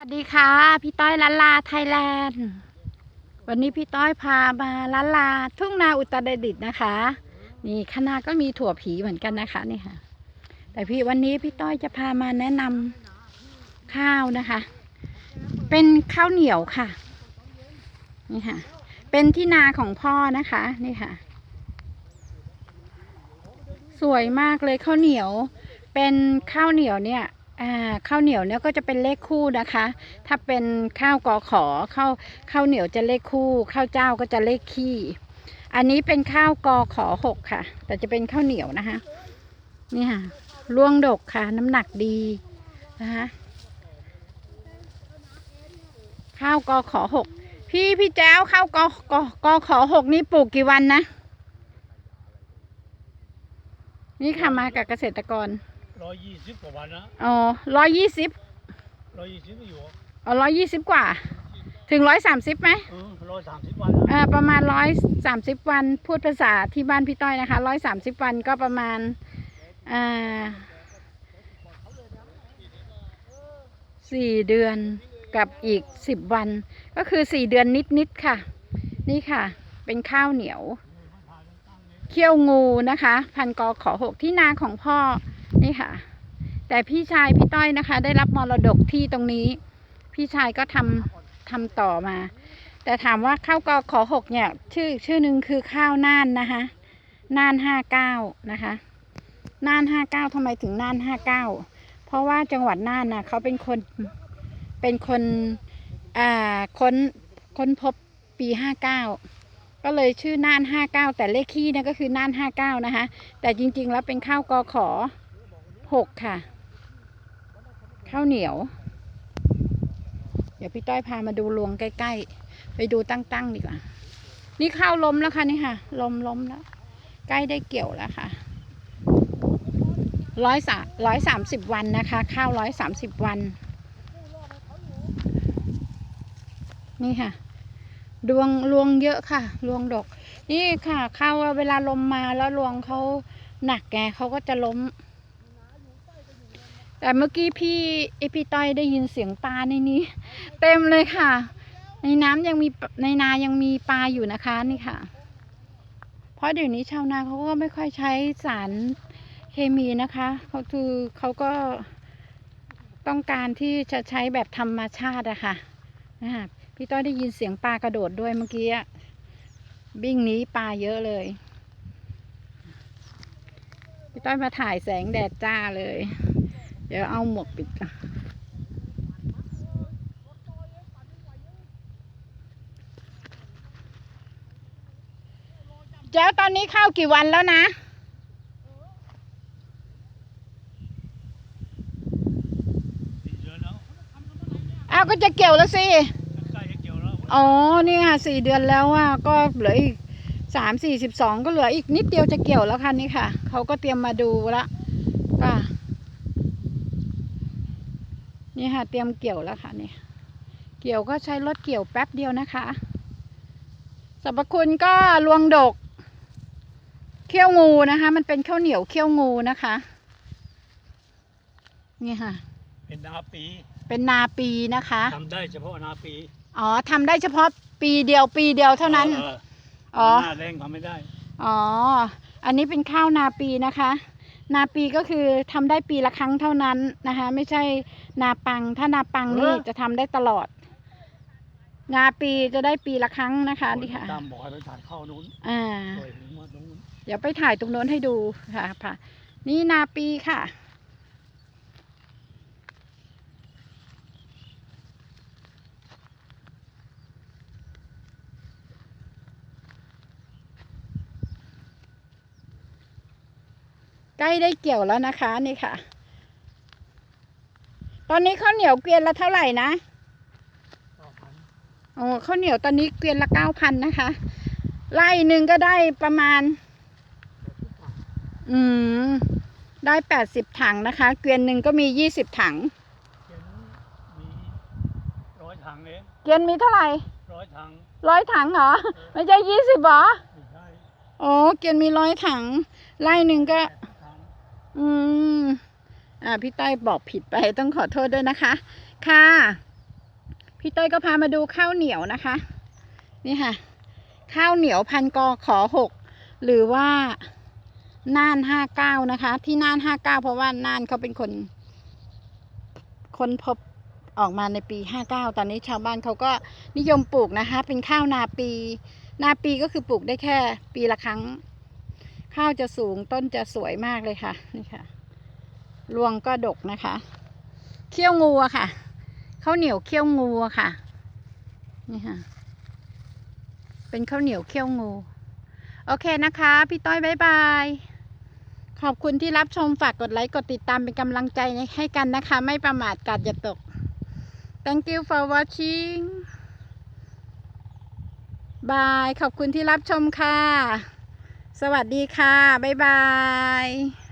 สวัสดีค่ะ พี่ต้อยลันลาไทยแลนด์ วันนี้พี่ต้อยพามาลันลาทุ่งนาอุตรดิตถ์นะคะ นี่ข้างหน้าก็มีถั่วผีเหมือนกันนะคะนี่ค่ะ แต่พี่วันนี้พี่ต้อยจะพามาแนะนำข้าวนะคะ เป็นข้าวเหนียวค่ะ นี่ค่ะ เป็นที่นาของพ่อนะคะนี่ค่ะ สวยมากเลยข้าวเหนียว เป็นข้าวเหนียวเนี่ย อ่าข้าวเหนียวเนี่ยก็จะเป็นเลขคู่นะคะ ถ้าเป็นข้าวกอขอข้าวข้าวเหนียวจะเลขคู่ข้าวเจ้าก็จะเลขขี้ อันนี้เป็นข้าวกอขอหกค่ะ แต่จะเป็นข้าวเหนียวนะคะนี่ค่ะร่วงดกค่ะ น้ำหนักดีนะคะข้าวกอขอหกพี่พี่แจ้วข้าวกอกอกอขอหกนี่ปลูกกี่วันนะ นี่ค่ะมากับเกษตรกร ร้อยยี่สิบกว่าวันนะอ๋อร้อยยี่สิบร้อยยี่สิบอยู่อ๋อร้อยยี่สิบกว่า ถึงร้อยสามสิบไหมเออร้อยสามสิบวันนะอ่าประมาณร้อยสามสิบวัน พูดภาษาที่บ้านพี่ต้อยนะคะร้อยสามสิบวันก็ประมาณอ่าสี่เดือนกับอีกสิบวัน ก็คือสี่เดือนนิดๆค่ะ นี่ค่ะ เป็นข้าวเหนียว เขี้ยวงูนะคะ พันกอขอหกที่นาของพ่อ นี่ค่ะ แต่พี่ชายพี่ต้อยนะคะ ได้รับมรดกที่ตรงนี้ พี่ชายก็ทำทำต่อมา แต่ถามว่าข้าวกอขอหกเนี่ย ชื่อชื่อหนึ่งคือข้าวน่านนะคะน่านห้าเก้านะคะน่านห้าเก้าทำไมถึงน่านห้าเก้าเพราะว่าจังหวัดน่านนะเขาเป็นคนเป็นคนอ่าค้นค้นพบปีห้าเก้าก็เลยชื่อน่านห้าเก้าแต่เลขขี้เนี่ยก็คือน่านห้าเก้านะคะ แต่จริงๆแล้วเป็นข้าวกอขอ หกค่ะ ข้าวเหนียว เดี๋ยวพี่ต้อยพามาดูรวงใกล้ๆ ไปดูตั้งๆดีกว่า นี่ข้าวล้มแล้วค่ะนี่ค่ะ ล้มล้มแล้ว ใกล้ได้เกี่ยวแล้วค่ะร้อยสามร้อยสามสิบวันนะคะ ข้าวร้อยสามสิบวัน นี่ค่ะดวงรวงเยอะค่ะรวงดก นี่ค่ะข้าวเวลาลมมาแล้วรวงเขาหนักแกเขาก็จะล้ม แต่เมื่อกี้พี่ไอพี่ต้อยได้ยินเสียงปลาในนี้ เต็มเลยค่ะ ในน้ำยังมีในนายังมีปลาอยู่นะคะนี่ค่ะ เพราะเดี๋ยวนี้ชาวนาเขาก็ไม่ค่อยใช้สารเคมีนะคะเขาคือเขาก็ต้องการที่จะใช้แบบธรรมชาติอะค่ะนะคะพี่ต้อยได้ยินเสียงปลากระโดดด้วยเมื่อกี้บิ้งหนี้ปลาเยอะเลย พี่ต้อยมาถ่ายแสงแดดจ้าเลย เดี๋ยวเอาหมวกปิดก่อนเจ้าตอนนี้เข้ากี่วันแล้วนะสี่เดือนแล้วอ้าวก็จะเกี่ยวแล้วสิใกล้จะเกี่ยวแล้วอ๋อ นี่ค่ะสี่เดือนแล้วอะก็เหลืออีกสามสี่สิบสองก็เหลืออีกนิดเดียวจะเกี่ยวแล้วค่ะนี่ค่ะ เขาก็เตรียมมาดูละก็ นี่ค่ะเตรียมเกี่ยวแล้วค่ะนี่เกี่ยวก็ใช้รถเกี่ยวแป๊บเดียวนะคะสรรพคุณก็ลวงดก เขี้ยวงูนะคะ มันเป็นข้าวเหนียวเขี้ยวงูนะคะนี่ค่ะ เป็นนาปี เป็นนาปีนะคะทำได้เฉพาะนาปี อ๋อทำได้เฉพาะปีเดียวปีเดียวเท่านั้นอออ๋อหน้าแรงทำไม่ได้ อ๋อ อันนี้เป็นข้าวนาปีนะคะ นาปีก็คือทำได้ปีละครั้งเท่านั้นนะคะ ไม่ใช่นาปัง ถ้านาปังนี่เออจะทำได้ตลอด นาปีจะได้ปีละครั้งนะคะนี่ค่ะตามบอกให้ไปถ่ายเข้านู้นอ่าสวยถึงมาตรงนู้นเดี๋ยวไปถ่ายตรงโน้นให้ดูค่ะค่ะนี่นาปีค่ะ ใกล้ได้เกี่ยวแล้วนะคะนี่ค่ะ ตอนนี้ข้าวเหนียวเกวียนละเท่าไหร่นะเก้าพันโอ้ข้าวเหนียวตอนนี้เกวียนละเก้าพันนะคะไร่หนึ่งก็ได้ประมาณ อืม ได้แปดสิบถังนะคะ เกวียนหนึ่งก็มียี่สิบถังเขียนมีร้อยถังเองเกวียนมีเท่าไหร่ร้อยถังร้อยถังเหรอ ไม่ใช่ยี่สิบหรอ ไม่ใช่ โอ้ เกวียนมีร้อยถังไร่หนึ่งก็แปดสิบถัง อืมอ่าพี่ต้อยบอกผิดไปต้องขอโทษด้วยนะคะ ค่ะ พี่ต้อยก็พามาดูข้าวเหนียวนะคะ นี่ค่ะ ข้าวเหนียวพันกอขอหกหรือว่าน่านห้าเก้านะคะ ที่น่านห้าเก้าเพราะว่าน่านเขาเป็นคนคนพบออกมาในปีห้าเก้าตอนนี้ชาวบ้านเขาก็นิยมปลูกนะคะ เป็นข้าวนาปี นาปีก็คือปลูกได้แค่ปีละครั้ง ข้าวจะสูงต้นจะสวยมากเลยค่ะ นี่ค่ะ รวงก็ดกนะคะ เขี้ยวงูอะค่ะข้าวเหนียวเขี้ยวงูอะค่ะ นี่ค่ะ เป็นข้าวเหนียวเขี้ยวงู โอเคนะคะ พี่ต้อยบายบาย ขอบคุณที่รับชมฝากกดไลค์กดติดตามเป็นกำลังใจให้กันนะคะ ไม่ประมาทกาดอย่าตก thank you for watching บาย ขอบคุณที่รับชมค่ะ สวัสดีค่ะ บ๊ายบาย